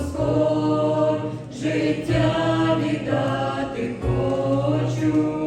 Господь, життя віддати хочу.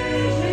Amen.